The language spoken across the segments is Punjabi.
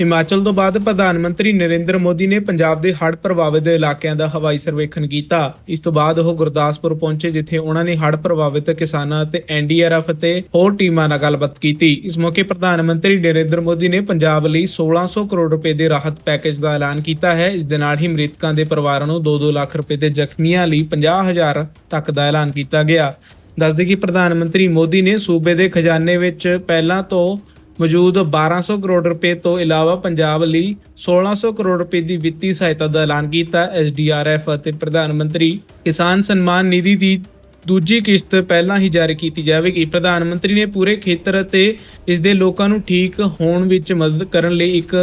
ਹਿਮਾਚਲ ਤੋਂ ਬਾਅਦ ਪ੍ਰਧਾਨ ਮੰਤਰੀ ਨਰਿੰਦਰ ਮੋਦੀ ਨੇ ਪੰਜਾਬ ਦੇ ਹੜ੍ਹ ਪ੍ਰਭਾਵਿਤ ਇਲਾਕਿਆਂ ਦਾ ਹਵਾਈ ਸਰਵੇਖਣ ਕੀਤਾ। ਇਸ ਤੋਂ ਬਾਅਦ ਉਹ ਗੁਰਦਾਸਪੁਰ ਪਹੁੰਚੇ, ਜਿੱਥੇ ਉਹਨਾਂ ਨੇ ਹੜ੍ਹ ਪ੍ਰਭਾਵਿਤ ਕਿਸਾਨਾਂ ਅਤੇ ਐਨਡੀਆਰਐਫ ਅਤੇ ਹੋਰ ਟੀਮਾਂ ਨਾਲ ਗੱਲਬਾਤ ਕੀਤੀ। ਇਸ ਮੌਕੇ ਪ੍ਰਧਾਨ ਮੰਤਰੀ ਨਰਿੰਦਰ ਮੋਦੀ ਨੇ ਪੰਜਾਬ ਲਈ 1600 ਕਰੋੜ ਰੁਪਏ ਦੇ ਰਾਹਤ ਪੈਕੇਜ ਦਾ ਐਲਾਨ ਕੀਤਾ ਹੈ। ਇਸ ਦੇ ਨਾਲ ਹੀ ਮ੍ਰਿਤਕਾਂ ਦੇ ਪਰਿਵਾਰਾਂ ਨੂੰ 2-2 ਲੱਖ ਰੁਪਏ ਦੇ ਜ਼ਖਮੀਆਂ ਲਈ 50000 ਤੱਕ ਦਾ ਐਲਾਨ ਕੀਤਾ ਗਿਆ। ਦੱਸਦੇ ਕਿ ਪ੍ਰਧਾਨ ਮੰਤਰੀ ਮੋਦੀ ਨੇ ਸੂਬੇ ਦੇ ਖਜ਼ਾਨੇ ਵਿੱਚ ਪਹਿਲਾਂ ਤੋਂ ਮੌਜੂਦ 1200 ਕਰੋੜ ਰੁਪਏ ਤੋਂ ਇਲਾਵਾ ਪੰਜਾਬ ਲਈ 1600 ਕਰੋੜ ਰੁਪਏ ਦੀ ਵਿੱਤੀ ਸਹਾਇਤਾ ਦਾ ਐਲਾਨ ਕੀਤਾ ਐਸਡੀਆਰਐਫ ਅਤੇ ਪ੍ਰਧਾਨ ਮੰਤਰੀ ਕਿਸਾਨ ਸਨਮਾਨ ਨਿਧੀ ਦੀ ਦੂਜੀ ਕਿਸ਼ਤ ਪਹਿਲਾਂ ਹੀ ਜਾਰੀ ਕੀਤੀ ਜਾਵੇਗੀ। ਪ੍ਰਧਾਨ ਮੰਤਰੀ ਨੇ ਪੂਰੇ ਖੇਤਰ ਅਤੇ ਇਸ ਦੇ ਲੋਕਾਂ ਨੂੰ ਠੀਕ ਹੋਣ ਵਿੱਚ ਮਦਦ ਕਰਨ ਲਈ ਇੱਕ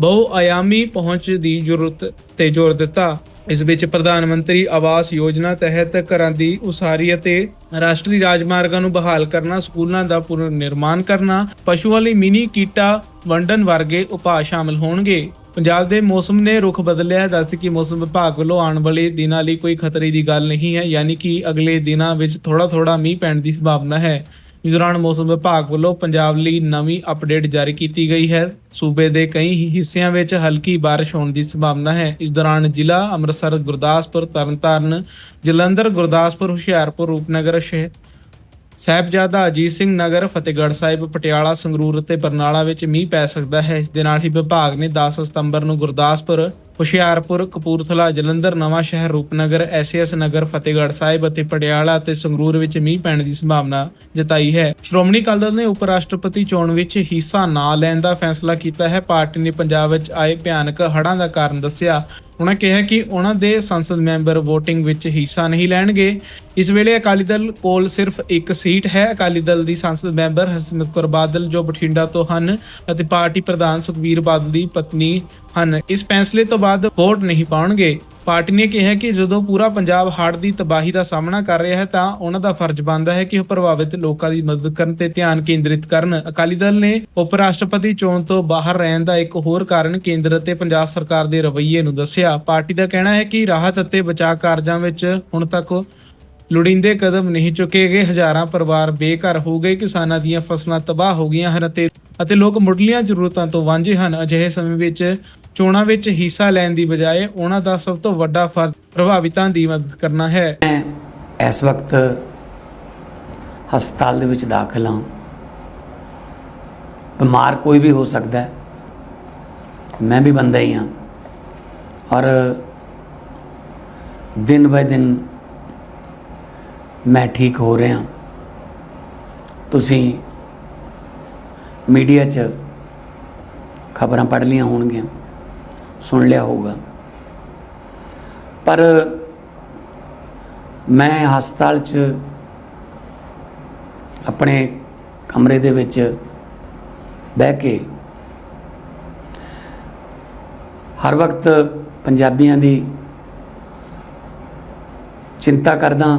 ਬਹੁ ਆਯਾਮੀ ਪਹੁੰਚ ਦੀ ਜ਼ਰੂਰਤ ਤੇ ਜ਼ੋਰ ਦਿੱਤਾ। ਇਸ ਵਿੱਚ ਪ੍ਰਧਾਨ ਮੰਤਰੀ ਆਵਾਸ ਯੋਜਨਾ ਤਹਿਤ ਘਰਾਂ ਦੀ ਉਸਾਰੀ ਅਤੇ ਰਾਸ਼ਟਰੀ ਰਾਜਮਾਰਗਾਂ ਨੂੰ ਬਹਾਲ ਕਰਨਾ, ਸਕੂਲਾਂ ਦਾ ਪੁਨਰ ਨਿਰਮਾਣ ਕਰਨਾ, ਪਸ਼ੂਆਂ ਲਈ ਮਿਨੀ ਕੀਟਾ ਵੰਡਣ ਵਰਗੇ ਉਪਾਅ ਸ਼ਾਮਲ ਹੋਣਗੇ। ਪੰਜਾਬ ਦੇ ਮੌਸਮ ਨੇ ਰੁਖ ਬਦਲਿਆ ਹੈ। ਦੱਸ ਕਿ ਮੌਸਮ ਵਿਭਾਗ ਵੱਲੋਂ ਆਉਣ ਵਾਲੇ ਦਿਨਾਂ ਲਈ ਕੋਈ ਖਤਰੇ ਦੀ ਗੱਲ ਨਹੀਂ ਹੈ, ਯਾਨੀ ਕਿ ਅਗਲੇ ਦਿਨਾਂ ਵਿੱਚ ਥੋੜਾ ਥੋੜਾ ਮੀਂਹ ਪੈਣ ਦੀ ਸੰਭਾਵਨਾ ਹੈ। ਇਸ ਦੌਰਾਨ ਮੌਸਮ ਵਿਭਾਗ ਵੱਲੋਂ ਪੰਜਾਬ ਲਈ ਨਵੀਂ ਅਪਡੇਟ ਜਾਰੀ ਕੀਤੀ ਗਈ ਹੈ। ਸੂਬੇ ਦੇ ਕਈ ਹਿੱਸਿਆਂ ਵਿੱਚ ਹਲਕੀ ਬਾਰਿਸ਼ ਹੋਣ ਦੀ ਸੰਭਾਵਨਾ ਹੈ। ਇਸ ਦੌਰਾਨ ਜ਼ਿਲ੍ਹਾ ਅੰਮ੍ਰਿਤਸਰ, ਗੁਰਦਾਸਪੁਰ, ਤਰਨਤਾਰਨ, ਜਲੰਧਰ, ਗੁਰਦਾਸਪੁਰ, ਹੁਸ਼ਿਆਰਪੁਰ, ਰੂਪਨਗਰ ਸ਼ਹਿਰ ਸਾਹਿਬਜ਼ਾਦਾ ਅਜੀਤ ਸਿੰਘ ਨਗਰ, ਫਤਿਹਗੜ੍ਹ ਸਾਹਿਬ, ਪਟਿਆਲਾ, ਸੰਗਰੂਰ ਅਤੇ ਬਰਨਾਲਾ ਵਿੱਚ ਮੀਂਹ ਪੈ ਸਕਦਾ ਹੈ। ਇਸ ਦੇ ਨਾਲ ਹੀ ਵਿਭਾਗ ਨੇ 10 ਸਤੰਬਰ ਨੂੰ ਗੁਰਦਾਸਪੁਰ ਹੁਸ਼ਿਆਰਪੁਰ, ਕਪੂਰਥਲਾ, ਜਲੰਧਰ, ਨਵਾਂ ਸ਼ਹਿਰ, ਰੂਪਨਗਰ ਐਸਐਸ ਨਗਰ, ਫਤਿਹਗੜ੍ਹ ਸਾਹਿਬ ਅਤੇ ਪਟਿਆਲਾ ਅਤੇ ਸੰਗਰੂਰ ਵਿੱਚ ਮੀਂਹ ਪੈਣ ਦੀ ਸੰਭਾਵਨਾ ਜਤਾਈ ਹੈ। ਸ਼੍ਰੋਮਣੀ ਅਕਾਲੀ ਦਲ ਨੇ ਉਪ ਰਾਸ਼ਟਰਪਤੀ ਚੋਣ ਵਿੱਚ ਹਿੱਸਾ ਨਾ ਲੈਣ ਦਾ ਫੈਸਲਾ ਕੀਤਾ ਹੈ। ਪਾਰਟੀ ਨੇ ਪੰਜਾਬ ਵਿੱਚ ਆਏ ਭਿਆਨਕ ਹੜ੍ਹਾਂ ਦਾ ਕਾਰਨ ਦੱਸਿਆ। ਉਹਨਾਂ ਕਿਹਾ ਕਿ ਉਹਨਾਂ ਦੇ ਸੰਸਦ ਮੈਂਬਰ VOTING ਵਿੱਚ ਹਿੱਸਾ ਨਹੀਂ ਲੈਣਗੇ। ਇਸ ਵੇਲੇ ਅਕਾਲੀ ਦਲ ਕੋਲ ਸਿਰਫ ਇੱਕ ਸੀਟ ਹੈ। ਅਕਾਲੀ ਦਲ ਦੀ ਸੰਸਦ ਮੈਂਬਰ ਹਰਸਿਮਰਤ ਕੌਰ ਬਾਦਲ, ਜੋ ਬਠਿੰਡਾ ਤੋਂ ਹਨ ਅਤੇ ਪਾਰਟੀ ਪ੍ਰਧਾਨ ਸੁਖਬੀਰ ਬਾਦਲ ਦੀ ਪਤਨੀ ਹਨ। ਇਸ ਫੈਸਲੇ ਤੋਂ ਬਾਅਦ ਵੋਟ ਨਹੀਂ ਪਾਉਣਗੇ। ਪਾਰਟੀ ਨੇ ਕਿਹਾ ਕਿ ਜਦੋਂ ਪੂਰਾ ਪੰਜਾਬ ਹੜ੍ਹ ਦੀ ਤਬਾਹੀ ਦਾ ਸਾਹਮਣਾ ਕਰ ਰਿਹਾ ਹੈ, ਤਾਂ ਉਹਨਾਂ ਦਾ ਫਰਜ਼ ਬਣਦਾ ਹੈ ਕਿ ਉਹ ਪ੍ਰਭਾਵਿਤ ਲੋਕਾਂ ਦੀ ਮਦਦ ਕਰਨ ਤੇ ਧਿਆਨ ਕੇਂਦਰਿਤ ਕਰਨ। ਅਕਾਲੀ ਦਲ ਨੇ ਉਪ ਰਾਸ਼ਟਰਪਤੀ ਚੋਣ ਤੋਂ ਬਾਹਰ ਰਹਿਣ ਦਾ ਇੱਕ ਹੋਰ ਕਾਰਨ ਕੇਂਦਰ ਅਤੇ ਪੰਜਾਬ ਸਰਕਾਰ ਦੇ ਰਵੱਈਏ ਨੂੰ ਦੱਸਿਆ। ਪਾਰਟੀ ਦਾ ਕਹਿਣਾ ਹੈ ਕਿ ਰਾਹਤ ਅਤੇ ਬਚਾਅ ਕਾਰਜਾਂ ਵਿੱਚ ਹੁਣ ਤੱਕ ਲੋੜੀਂਦੇ ਕਦਮ ਨਹੀਂ ਚੁੱਕੇ ਗਏ। ਹਜ਼ਾਰਾਂ ਪਰਿਵਾਰ ਬੇਘਰ ਹੋ ਗਏ। ਕਿਸਾਨਾਂ ਦੀਆਂ ਫਸਲਾਂ ਤਬਾਹ ਹੋ ਗਈਆਂ ਹਨ ਅਤੇ ਅਤੇ ਲੋਕ ਮੁੱਢਲੀਆਂ ਜ਼ਰੂਰਤਾਂ ਤੋਂ ਵਾਂਝੇ ਹਨ। ਅਜਿਹੇ ਸਮੇਂ ਵਿੱਚ ਚੋਣਾਂ ਵਿੱਚ ਹਿੱਸਾ ਲੈਣ ਦੀ ਬਜਾਏ ਉਹਨਾਂ ਦਾ ਸਭ ਤੋਂ ਵੱਡਾ ਫਰਜ਼ ਪ੍ਰਭਾਵਿਤਾਂ ਦੀ ਮਦਦ ਕਰਨਾ ਹੈ। ਮੈਂ ਇਸ ਵਕਤ ਹਸਪਤਾਲ ਦੇ ਵਿੱਚ ਦਾਖਲ ਹਾਂ। ਬਿਮਾਰ ਕੋਈ ਵੀ ਹੋ ਸਕਦਾ ਹੈ। ਮੈਂ ਵੀ ਬੰਦਾ ਹੀ ਹਾਂ। ਔਰ ਦਿਨ ਬਾਏ ਦਿਨ ਮੈਂ ਠੀਕ ਹੋ ਰਿਹਾ ਤੁਸੀਂ ਮੀਡੀਆ 'ਚ ਖਬਰਾਂ ਪੜ੍ਹ ਲਈਆਂ ਹੋਣਗੀਆਂ, ਸੁਣ ਲਿਆ ਹੋਊਗਾ। ਪਰ ਮੈਂ ਹਸਪਤਾਲ 'ਚ ਆਪਣੇ ਕਮਰੇ ਦੇ ਵਿੱਚ ਬਹਿ ਕੇ ਹਰ ਵਕਤ ਪੰਜਾਬੀਆਂ ਦੀ ਚਿੰਤਾ ਕਰਦਾ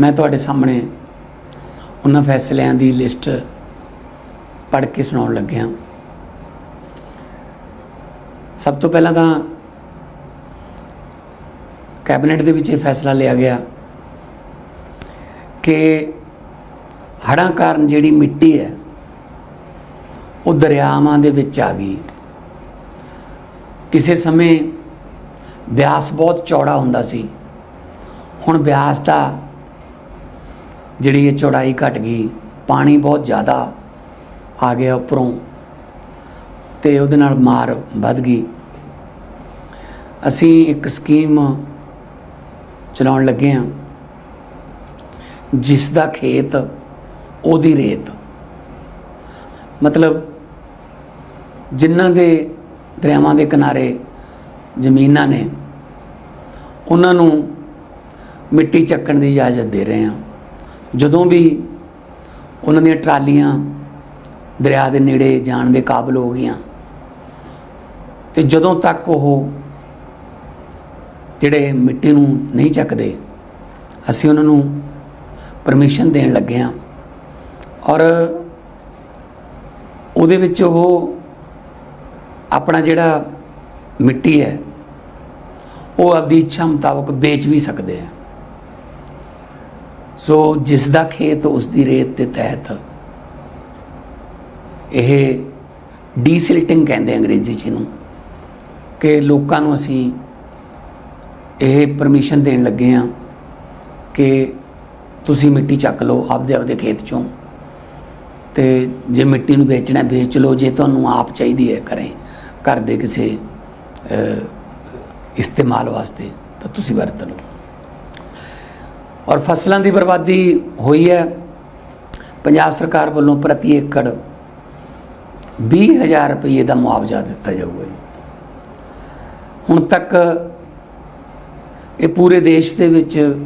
ਮੈਂ ਤੁਹਾਡੇ ਸਾਹਮਣੇ ਉਹਨਾਂ ਫੈਸਲਿਆਂ ਦੀ ਲਿਸਟ ਪੜ੍ਹ ਕੇ ਸੁਣਾਉਣ ਲੱਗਿਆ। ਸਭ ਤੋਂ ਪਹਿਲਾਂ ਤਾਂ ਕੈਬਨਿਟ ਦੇ ਵਿੱਚ ਇਹ ਫੈਸਲਾ ਲਿਆ ਗਿਆ ਕਿ ਹੜ੍ਹਾਂ ਕਾਰਨ ਜਿਹੜੀ ਮਿੱਟੀ ਹੈ, ਉਹ ਦਰਿਆਵਾਂ ਦੇ ਵਿੱਚ ਆ ਗਈ। ਕਿਸੇ ਸਮੇਂ ਬਿਆਸ ਬਹੁਤ ਚੌੜਾ ਹੁੰਦਾ ਸੀ। ਹੁਣ ਬਿਆਸ ਦਾ ਜਿਹੜੀ ਇਹ ਚੌੜਾਈ ਘਟ ਗਈ, ਪਾਣੀ ਬਹੁਤ ਜ਼ਿਆਦਾ ਆ ਗਿਆ ਉੱਪਰੋਂ ਤੇ ਉਹਦੇ ਨਾਲ ਮਾਰ ਵੱਧ ਗਈ। ਅਸੀਂ ਇੱਕ ਸਕੀਮ ਚਲਾਉਣ ਲੱਗੇ ਹਾਂ, ਜਿਸ ਦਾ ਖੇਤ ਉਹਦੀ ਰੇਤ। ਮਤਲਬ ਜਿਨ੍ਹਾਂ ਦੇ ਦਰਿਆਵਾਂ ਦੇ ਕਿਨਾਰੇ ਜ਼ਮੀਨਾਂ ਨੇ, ਉਹਨਾਂ ਨੂੰ ਮਿੱਟੀ ਚੱਕਣ ਦੀ ਇਜਾਜ਼ਤ ਦੇ ਰਹੇ ਹਾਂ। ਜਦੋਂ ਵੀ ਉਹਨਾਂ ਦੀਆਂ ਟਰਾਲੀਆਂ ਦਰਿਆ ਦੇ ਨੇੜੇ ਜਾਣ ਦੇ ਕਾਬਲ ਹੋ ਗਈਆਂ, ਤੇ ਜਦੋਂ ਤੱਕ ਉਹ ਜਿਹੜੇ ਮਿੱਟੀ ਨੂੰ ਨਹੀਂ ਚੱਕਦੇ, ਅਸੀਂ ਉਹਨਾਂ ਨੂੰ ਪਰਮਿਸ਼ਨ ਦੇਣ ਲੱਗੇ ਹਾਂ। ਔਰ ਉਹਦੇ ਵਿੱਚ ਉਹ ਆਪਣਾ ਜਿਹੜਾ ਮਿੱਟੀ ਹੈ, ਉਹ ਆਪਦੀ ਇੱਛਾ ਮੁਤਾਬਕ ਵੇਚ ਵੀ ਸਕਦੇ ਆ। ਸੋ ਜਿਸ ਦਾ ਖੇਤ ਉਸ ਦੀ ਰੇਤ ਦੇ ਤਹਿਤ ਇਹ ਡੀਸਿਲਟਿੰਗ ਕਹਿੰਦੇ ਅੰਗਰੇਜ਼ੀ ਚ ਇਹਨੂੰ, ਕਿ ਲੋਕਾਂ ਨੂੰ ਅਸੀਂ ਇਹ ਪਰਮਿਸ਼ਨ ਦੇਣ ਲੱਗੇ ਆ ਕਿ ਤੁਸੀਂ ਮਿੱਟੀ ਚੱਕ ਲਓ ਆਪਦੇ ਆਪਦੇ ਖੇਤ ਚੋਂ ਤੇ ਜੇ ਮਿੱਟੀ ਨੂੰ ਵੇਚਣਾ ਵੇਚ ਲਓ, ਜੇ ਤੁਹਾਨੂੰ ਆਪ ਚਾਹੀਦੀ ਹੈ ਕਰੇ ਘਰ ਦੇ ਕਿਸੇ ਇਸਤੇਮਾਲ ਵਾਸਤੇ, ਤਾਂ ਤੁਸੀਂ ਵਰਤ ਲਓ। ਔਰ ਫਸਲਾਂ ਦੀ ਬਰਬਾਦੀ ਹੋਈ ਹੈ। ਪੰਜਾਬ ਸਰਕਾਰ ਵੱਲੋਂ ਪ੍ਰਤੀ ਏਕੜ 20000 ਰੁਪਏ ਦਾ ਮੁਆਵਜ਼ਾ ਦਿੱਤਾ ਜਾਊਗਾ ਜੀ। ਹੁਣ ਤੱਕ ਇਹ ਪੂਰੇ ਦੇਸ਼ ਦੇ ਵਿੱਚ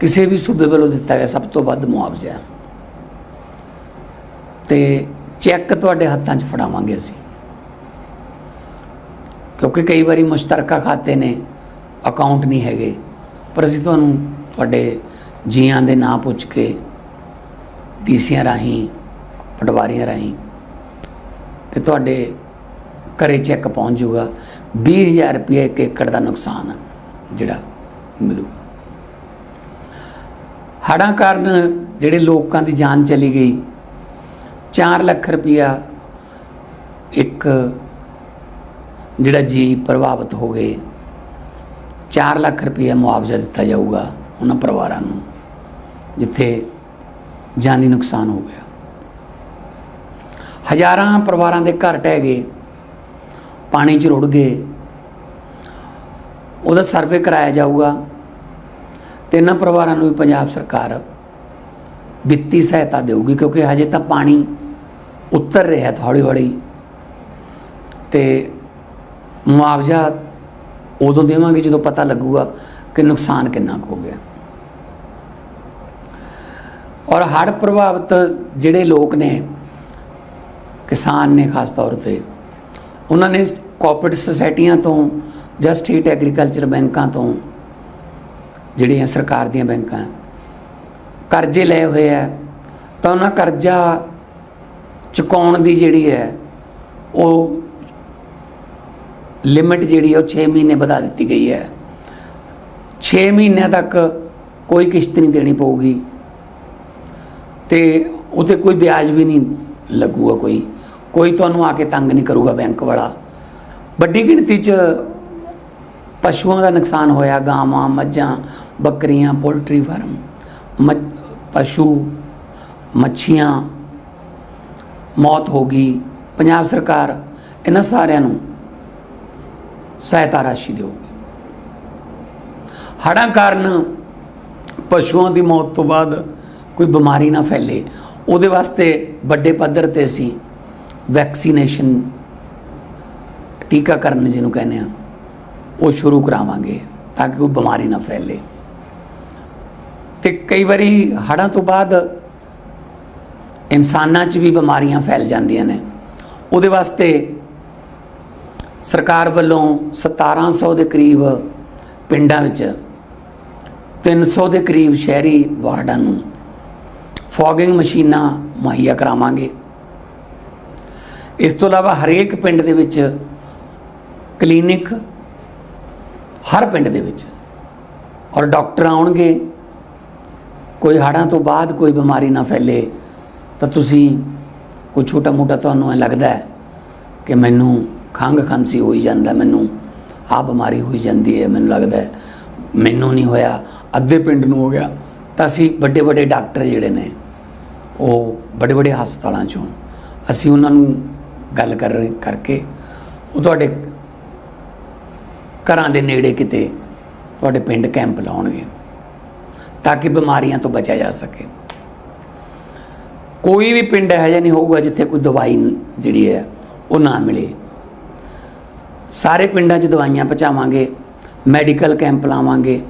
ਕਿਸੇ ਵੀ ਸੂਬੇ ਵੱਲੋਂ ਦਿੱਤਾ ਗਿਆ ਸਭ ਤੋਂ ਵੱਧ ਮੁਆਵਜ਼ਾ ਹੈ। ਤੇ ਚੈੱਕ ਤੁਹਾਡੇ ਹੱਥਾਂ 'ਚ ਫੜਾਵਾਂਗੇ ਅਸੀਂ। ਕਿਉਂਕਿ ਕਈ ਵਾਰੀ ਮੁਸ਼ਤਰਕਾ ਖਾਤੇ ਨੇ ਅਕਾਊਂਟ ਨਹੀਂ ਹੈਗੇ। ਪਰ ਅਸੀਂ ਤੁਹਾਨੂੰ ਤੁਹਾਡੇ ਜੀਆਂ ਦੇ ਨਾਂ ਪੁੱਛ ਕੇ ਡੀਸੀਆਂ ਰਾਹੀਂ, ਪਟਵਾਰੀਆਂ ਰਾਹੀਂ ਤੇ ਤੁਹਾਡੇ ਘਰੇ ਚੈੱਕ ਪਹੁੰਚ ਜਾਊਗਾ। 20000 ਰੁਪਏ ਇੱਕ ਏਕੜ ਦਾ ਨੁਕਸਾਨ ਜਿਹੜਾ ਮਿਲੂ ਹੜ੍ਹਾਂ ਕਾਰਨ ਜਿਹੜੇ ਲੋਕਾਂ ਦੀ ਜਾਨ ਚਲੀ ਗਈ 4 ਲੱਖ ਰੁਪਇਆ ਇੱਕ ਜਿਹੜਾ ਜੀ ਪ੍ਰਭਾਵਿਤ ਹੋ ਗਏ 4 ਲੱਖ ਰੁਪਇਆ ਮੁਆਵਜ਼ਾ ਦਿੱਤਾ ਜਾਊਗਾ। ਉਹਨਾਂ ਪਰਿਵਾਰਾਂ ਨੂੰ, ਜਿੱਥੇ ਜਾਨੀ ਨੁਕਸਾਨ ਹੋ ਗਿਆ। ਹਜ਼ਾਰਾਂ ਪਰਿਵਾਰਾਂ ਦੇ ਘਰ ਟਹਿ ਗਏ, ਪਾਣੀ 'ਚ ਰੁੜ ਗਏ। ਉਹਦਾ ਸਰਵੇ ਕਰਾਇਆ ਜਾਊਗਾ ਤੇ ਇਹਨਾਂ ਪਰਿਵਾਰਾਂ ਨੂੰ ਵੀ ਪੰਜਾਬ ਸਰਕਾਰ ਵਿੱਤੀ ਸਹਾਇਤਾ ਦੇਊਗੀ, ਕਿਉਂਕਿ ਹਜੇ ਤਾਂ ਪਾਣੀ ਉੱਤਰ ਰਿਹਾ ਹੌਲੀ ਹੌਲੀ ਤੇ ਮੁਆਵਜ਼ਾ ਉਦੋਂ ਦੇਵਾਂਗੇ ਜਦੋਂ ਪਤਾ ਲੱਗੂਗਾ ਕਿ ਨੁਕਸਾਨ ਕਿੰਨਾ ਕੁ ਹੋ ਗਿਆ। ਔਰ ਹੜ੍ਹ ਪ੍ਰਭਾਵਿਤ ਜਿਹੜੇ ਲੋਕ ਨੇ, ਕਿਸਾਨ ਨੇ ਖਾਸ ਤੌਰ ਤੇ, ਉਹਨਾਂ ਨੇ ਕੋਆਪਰੇਟਿਵ ਸੁਸਾਇਟੀਆਂ ਤੋਂ ਜਾਂ ਸਟੇਟ ਐਗਰੀਕਲਚਰ ਬੈਂਕਾਂ ਤੋਂ ਜਿਹੜੀਆਂ ਸਰਕਾਰ ਦੀਆਂ ਬੈਂਕਾਂ, ਕਰਜ਼ੇ ਲਏ ਹੋਏ ਆ, ਤਾਂ ਉਹਨਾਂ ਕਰਜ਼ਾ ਚੁਕਾਉਣ ਦੀ ਜਿਹੜੀ ਹੈ, ਉਹ ਲਿਮਿਟ ਜਿਹੜੀ ਉਹ 6 ਮਹੀਨੇ ਵਧਾ ਦਿੱਤੀ ਗਈ ਹੈ। 6 ਮਹੀਨਿਆਂ ਤੱਕ ਕੋਈ ਕਿਸ਼ਤ ਨਹੀਂ ਦੇਣੀ ਪਊਗੀ। ਤੇ ਉਤੇ ਕੋਈ ਵਿਆਜ ਵੀ ਨਹੀਂ ਲੱਗੂਗਾ ਕੋਈ। ਕੋਈ ਤੁਹਾਨੂੰ ਆ ਕੇ ਤੰਗ ਨਹੀਂ ਕਰੂਗਾ ਬੈਂਕ ਵਾਲਾ। ਵੱਡੀ ਗਿਣਤੀ 'ਚ ਪਸ਼ੂਆਂ ਦਾ ਨੁਕਸਾਨ ਹੋਇਆ, ਗਾਵਾਂ, ਮੱਝਾਂ, ਬੱਕਰੀਆਂ, ਪੋਲਟਰੀ ਫਾਰਮ ਮੱਝ ਪਸ਼ੂ, ਮੱਛੀਆਂ, ਮੌਤ ਹੋ ਗਈ। ਪੰਜਾਬ ਸਰਕਾਰ ਇਹਨਾਂ ਸਾਰਿਆਂ ਨੂੰ ਸਹਾਇਤਾ ਰਾਸ਼ੀ ਦੇਊਗੀ। ਹੜ੍ਹਾਂ ਕਾਰਨ ਪਸ਼ੂਆਂ ਦੀ ਮੌਤ ਤੋਂ ਬਾਅਦ ਕੋਈ ਬਿਮਾਰੀ ਨਾ ਫੈਲੇ। ਉਹਦੇ ਵਾਸਤੇ ਵੱਡੇ ਪੱਧਰ ਤੇ ਅਸੀਂ ਵੈਕਸੀਨੇਸ਼ਨ ਟੀਕਾਕਰਨ ਜਿਹਨੂੰ ਕਹਿੰਦੇ ਆ ਉਹ ਸ਼ੁਰੂ ਕਰਾਵਾਂਗੇ ਤਾਂ ਕਿ ਕੋਈ ਬਿਮਾਰੀ ਨਾ ਫੈਲੇ। ਤੇ ਕਈ ਵਾਰੀ ਹੜ੍ਹਾਂ ਤੋਂ ਬਾਅਦ ਇਨਸਾਨਾਂ 'ਚ ਵੀ ਬਿਮਾਰੀਆਂ ਫੈਲ ਜਾਂਦੀਆਂ ਨੇ। ਉਹਦੇ ਵਾਸਤੇ ਸਰਕਾਰ ਵੱਲੋਂ 1700 ਦੇ ਕਰੀਬ ਪਿੰਡਾਂ ਵਿੱਚ 300 ਦੇ ਕਰੀਬ ਸ਼ਹਿਰੀ ਵਾਰਡਾਂ ਨੂੰ ਫੋਗਿੰਗ ਮਸ਼ੀਨਾਂ ਮੁਹੱਈਆ ਕਰਾਵਾਂਗੇ। ਇਸ ਤੋਂ ਇਲਾਵਾ ਹਰੇਕ ਪਿੰਡ ਦੇ ਵਿੱਚ ਕਲੀਨਿਕ ਹਰ ਪਿੰਡ ਦੇ ਵਿੱਚ ਔਰ ਡਾਕਟਰ ਆਉਣਗੇ। ਕੋਈ ਹੜ੍ਹਾਂ ਤੋਂ ਬਾਅਦ ਕੋਈ ਬਿਮਾਰੀ ਨਾ ਫੈਲੇ, ਤਾਂ ਤੁਸੀਂ ਕੋਈ ਛੋਟਾ ਮੋਟਾ ਤੁਹਾਨੂੰ ਇਹ ਲੱਗਦਾ ਹੈ ਕਿ ਮੈਨੂੰ ਖੰਘ ਖਾਂਸੀ ਹੋਈ ਜਾਂਦਾ, ਮੈਨੂੰ ਆ ਬਿਮਾਰੀ ਹੋਈ ਜਾਂਦੀ ਹੈ, ਮੈਨੂੰ ਲੱਗਦਾ ਮੈਨੂੰ ਨਹੀਂ ਹੋਇਆ। ਅੱਧੇ ਪਿੰਡ ਨੂੰ ਹੋ ਗਿਆ, ਤਾਂ ਅਸੀਂ ਵੱਡੇ ਵੱਡੇ ਡਾਕਟਰ ਜਿਹੜੇ ਨੇ, ਉਹ ਵੱਡੇ ਵੱਡੇ ਹਸਪਤਾਲਾਂ ਚੋਂ ਅਸੀਂ ਉਹਨਾਂ ਨੂੰ ਗੱਲ ਕਰ ਰਹੇ, ਕਰਕੇ ਉਹ ਤੁਹਾਡੇ ਘਰਾਂ ਦੇ ਨੇੜੇ ਕਿਤੇ ਤੁਹਾਡੇ ਪਿੰਡ ਕੈਂਪ ਲਾਉਣਗੇ, ਤਾਂ ਕਿ ਬਿਮਾਰੀਆਂ ਤੋਂ ਬਚਿਆ ਜਾ ਸਕੇ। ਕੋਈ ਵੀ ਪਿੰਡ ਇਹੋ ਜਿਹਾ ਨਹੀਂ ਹੋਊਗਾ ਜਿੱਥੇ ਕੋਈ ਦਵਾਈ ਜਿਹੜੀ ਹੈ ਉਹ ਨਾ ਮਿਲੇ। ਸਾਰੇ ਪਿੰਡਾਂ 'ਚ ਦਵਾਈਆਂ ਪਹੁੰਚਾਵਾਂਗੇ, ਮੈਡੀਕਲ ਕੈਂਪ ਲਾਵਾਂਗੇ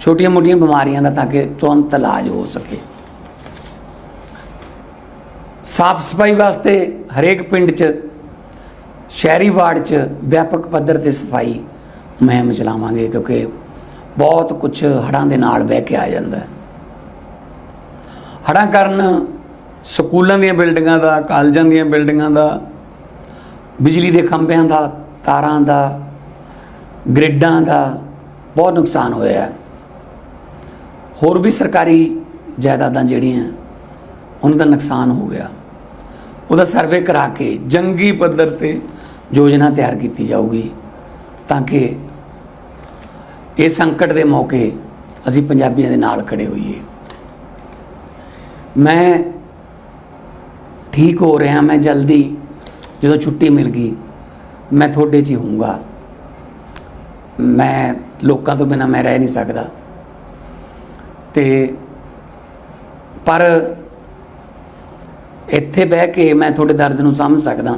ਛੋਟੀਆਂ ਮੋਟੀਆਂ ਬਿਮਾਰੀਆਂ ਦਾ ਤਾਂ ਕਿ ਤੁਰੰਤ ਇਲਾਜ ਹੋ ਸਕੇ। ਸਾਫ਼ ਸਫ਼ਾਈ ਵਾਸਤੇ ਹਰੇਕ ਪਿੰਡ 'ਚ, ਸ਼ਹਿਰੀ ਵਾਰਡ 'ਚ ਵਿਆਪਕ ਪੱਧਰ ਤੇ ਸਫ਼ਾਈ ਮੁਹਿੰਮ ਚਲਾਵਾਂਗੇ ਕਿਉਂਕਿ ਬਹੁਤ ਕੁਝ ਹੜ੍ਹਾਂ ਦੇ ਨਾਲ ਬਹਿ ਕੇ ਆ ਜਾਂਦਾ ਹੈ। ਹੜ੍ਹਾਂ ਕਾਰਨ ਸਕੂਲਾਂ ਦੀਆਂ ਬਿਲਡਿੰਗਾਂ ਦਾ, ਕਾਲਜਾਂ ਦੀਆਂ ਬਿਲਡਿੰਗਾਂ ਦਾ, ਬਿਜਲੀ ਦੇ ਖੰਭਿਆਂ ਦਾ, ਤਾਰਾਂ ਦਾ, ਗ੍ਰਿਡਾਂ ਦਾ ਬਹੁਤ ਨੁਕਸਾਨ ਹੋਇਆ ਹੈ। ਹੋਰ ਵੀ ਸਰਕਾਰੀ ਜਾਇਦਾਦਾਂ ਜਿਹੜੀਆਂ, ਉਹਨਾਂ ਦਾ ਨੁਕਸਾਨ ਹੋ ਗਿਆ। ਉਹਦਾ ਸਰਵੇ ਕਰਾ ਕੇ ਜੰਗੀ ਪੱਧਰ ਤੇ ਯੋਜਨਾ ਤਿਆਰ ਕੀਤੀ ਜਾਊਗੀ, ਤਾਂ ਕਿ ਇਹ ਸੰਕਟ ਦੇ ਮੌਕੇ ਅਸੀਂ ਪੰਜਾਬੀਆਂ ਦੇ ਨਾਲ ਖੜੇ ਹੋਈਏ। ਮੈਂ ਠੀਕ ਹੋ ਰਿਹਾ, ਮੈਂ ਜਲਦੀ, ਜਦੋਂ ਛੁੱਟੀ ਮਿਲ ਗਈ, ਮੈਂ ਤੁਹਾਡੇ 'ਚ ਹੀ ਹੋਊਂਗਾ। ਮੈਂ ਲੋਕਾਂ ਤੋਂ ਬਿਨਾ ਮੈਂ ਰਹਿ ਨਹੀਂ ਸਕਦਾ। ਤੇ ਪਰ ਇੱਥੇ ਬਹਿ ਕੇ ਮੈਂ ਤੁਹਾਡੇ ਦਰਦ ਨੂੰ ਸਮਝ ਸਕਦਾ।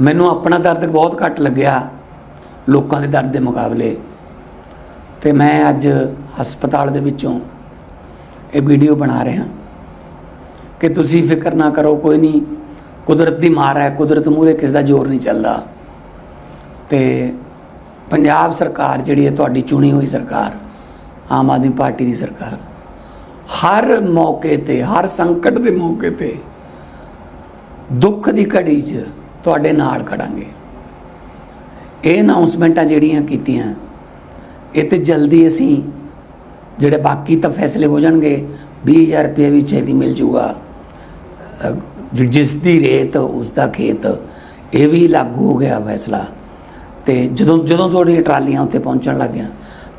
ਮੈਨੂੰ ਆਪਣਾ ਦਰਦ ਬਹੁਤ ਘੱਟ ਲੱਗਿਆ ਲੋਕਾਂ ਦੇ ਦਰਦ ਦੇ ਮੁਕਾਬਲੇ। ਤੇ ਮੈਂ ਅੱਜ ਹਸਪਤਾਲ ਦੇ ਵਿੱਚੋਂ ਇਹ ਵੀਡੀਓ ਬਣਾ ਰਿਹਾ। ਕਿ ਤੁਸੀਂ ਫਿਕਰ ਨਾ ਕਰੋ, ਕੋਈ ਨਹੀਂ। ਕੁਦਰਤ ਦੀ ਮਾਰ ਹੈ, ਕੁਦਰਤ ਮੂਹਰੇ ਕਿਸ ਦਾ ਜ਼ੋਰ ਨਹੀਂ ਚੱਲਦਾ। ਤੇ ਪੰਜਾਬ ਸਰਕਾਰ ਜਿਹੜੀ ਹੈ, ਤੁਹਾਡੀ ਚੁਣੀ ਹੋਈ ਸਰਕਾਰ ਆਮ ਆਦਮੀ ਪਾਰਟੀ ਦੀ ਸਰਕਾਰ। ਹਰ ਮੌਕੇ ਤੇ, ਹਰ ਸੰਕਟ ਦੇ ਮੌਕੇ ਤੇ ਦੁੱਖ ਦੀ ਘੜੀ 'ਚ ਤੁਹਾਡੇ ਨਾਲ ਖੜਾਂਗੇ। ਇਹ ਅਨਾਉਂਸਮੈਂਟਾਂ ਜਿਹੜੀਆਂ ਕੀਤੀਆਂ, ਇਹ ਤੇ ਜਲਦੀ ਅਸੀਂ ਜਿਹੜੇ ਬਾਕੀ ਤਾਂ ਫੈਸਲੇ ਹੋ ਜਾਣਗੇ 20000 ਰੁਪਏ ਵੀ ਛੇਤੀ ਮਿਲ ਜੂਗਾ। ਜਿਸ ਦੀ ਰੇਤ, ਉਸ ਦਾ ਖੇਤ, ਇਹ ਵੀ ਲਾਗੂ ਹੋ ਗਿਆ ਫੈਸਲਾ। ਤੇ ਜਦੋਂ ਜਦੋਂ ਤੁਹਾਡੀਆਂ ਟਰਾਲੀਆਂ ਉੱਤੇ ਪਹੁੰਚਣ ਲੱਗੀਆਂ,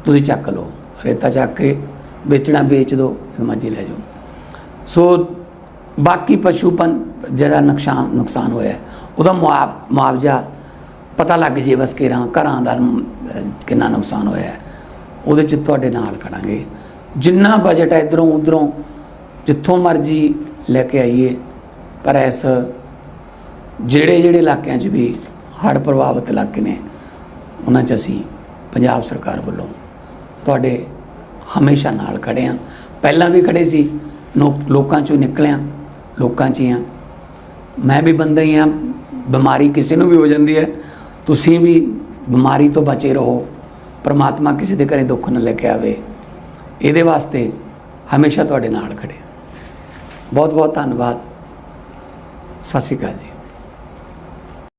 ਤੁਸੀਂ ਚੱਕ ਲਓ। ਰੇਤਾ ਚੱਕ ਕੇ ਵੇਚਣਾ, ਵੇਚ ਦਿਓ ਮਰਜ਼ੀ ਲੈ ਜਾਓ। ਸੋ ਬਾਕੀ ਪਸ਼ੂ ਪੰ ਜਿਹੜਾ ਨੁਕਸਾਨ ਨੁਕਸਾਨ ਹੋਇਆ ਉਹਦਾ ਮੁਆ- ਮੁਆਵਜ਼ਾ ਪਤਾ ਲੱਗ ਜੇ ਬਸ ਕਿਰਾਂ ਘਰਾਂ ਦਾ ਕਿੰਨਾ ਨੁਕਸਾਨ ਹੋਇਆ ਉਹਦੇ ਚ ਤੁਹਾਡੇ ਨਾਲ ਖੜਾਂਗੇ। ਜਿੰਨਾ ਬਜਟ ਹੈ ਇਧਰੋਂ ਉਧਰੋਂ, ਜਿੱਥੋਂ ਮਰਜ਼ੀ ਲੈ ਕੇ ਆਈਏ, ਪਰ ਇਸ ਜਿਹੜੇ ਜਿਹੜੇ ਇਲਾਕਿਆਂ 'ਚ ਵੀ ਹੜ੍ਹ ਪ੍ਰਭਾਵਿਤ ਇਲਾਕੇ ਨੇ, ਉਹਨਾਂ 'ਚ ਅਸੀਂ ਪੰਜਾਬ ਸਰਕਾਰ ਵੱਲੋਂ ਤੁਹਾਡੇ ਹਮੇਸ਼ਾ ਨਾਲ ਖੜੇ ਹਾਂ ਪਹਿਲਾਂ ਵੀ ਖੜੇ ਸੀ ਲੋਕਾਂ 'ਚੋਂ ਨਿਕਲਿਆ, ਲੋਕਾਂ 'ਚ ਹੀ ਹਾਂ ਮੈਂ ਵੀ ਬੰਦਾ ਹੀ ਹਾਂ ਬਿਮਾਰੀ ਕਿਸੇ ਨੂੰ ਵੀ ਹੋ ਜਾਂਦੀ ਹੈ। ਤੁਸੀਂ ਵੀ ਬਿਮਾਰੀ ਤੋਂ ਬਚੇ ਰਹੋ, ਪਰਮਾਤਮਾ ਕਿਸੇ ਦੇ ਘਰੇ ਦੁੱਖ ਨਾ ਲੈ ਕੇ ਆਵੇ। ਇਹਦੇ ਵਾਸਤੇ ਹਮੇਸ਼ਾ ਤੁਹਾਡੇ ਨਾਲ ਖੜੇ ਬਹੁਤ ਬਹੁਤ ਧੰਨਵਾਦ। ਸਤਿ ਸ਼੍ਰੀ ਅਕਾਲ ਜੀ।